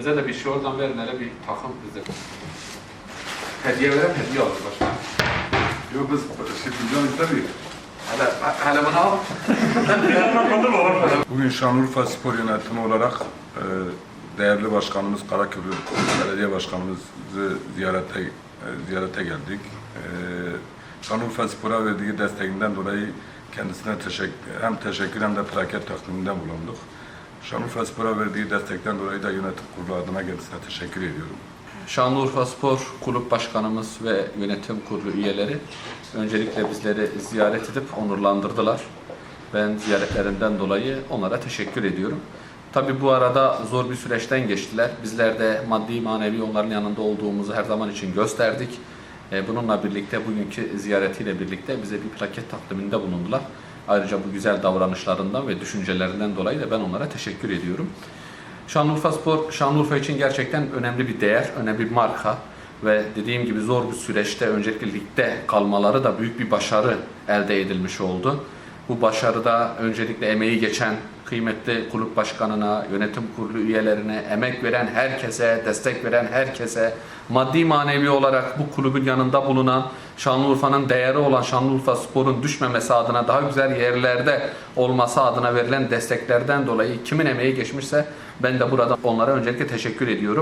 Bize de bir şey oradan verin hele bir takım bize. Hediye verem hediye alır başkanım. Yok biz şey milyon istemiyor. Hele, hele bunu al. Bugün Şanlıurfa Spor Yönetimi olarak e, değerli başkanımız Karaköprü Belediye Başkanımızı ziyarete e, ziyarete geldik. E, Şanlıurfa Spor'a verdiği desteğinden dolayı kendisine teşekkür, hem teşekkür hem de plaket takdiminden bulunduk. Şanlıurfa Spor'a verdiği destekten dolayı da yönetim kurulu adına kendisine teşekkür ediyorum. Şanlıurfa Spor Kulüp Başkanımız ve yönetim kurulu üyeleri öncelikle bizleri ziyaret edip onurlandırdılar. Ben ziyaretlerinden dolayı onlara teşekkür ediyorum. Tabi bu arada zor bir süreçten geçtiler. Bizler de maddi manevi onların yanında olduğumuzu her zaman için gösterdik. E, Bununla birlikte bugünkü ziyaretiyle birlikte bize bir plaket takdiminde bulundular. Ayrıca bu güzel davranışlarından ve düşüncelerinden dolayı da ben onlara teşekkür ediyorum. Şanlıurfa Spor, Şanlıurfa için gerçekten önemli bir değer, önemli bir marka ve dediğim gibi zor bir süreçte öncelikle ligde kalmaları da büyük bir başarı elde edilmiş oldu. Bu başarıda öncelikle emeği geçen kıymetli kulüp başkanına, yönetim kurulu üyelerine, emek veren herkese, destek veren herkese, maddi manevi olarak bu kulübün yanında bulunan Şanlıurfa'nın değeri olan Şanlıurfa Spor'un düşmemesi adına daha güzel yerlerde olması adına verilen desteklerden dolayı kimin emeği geçmişse ben de burada onlara öncelikle teşekkür ediyorum.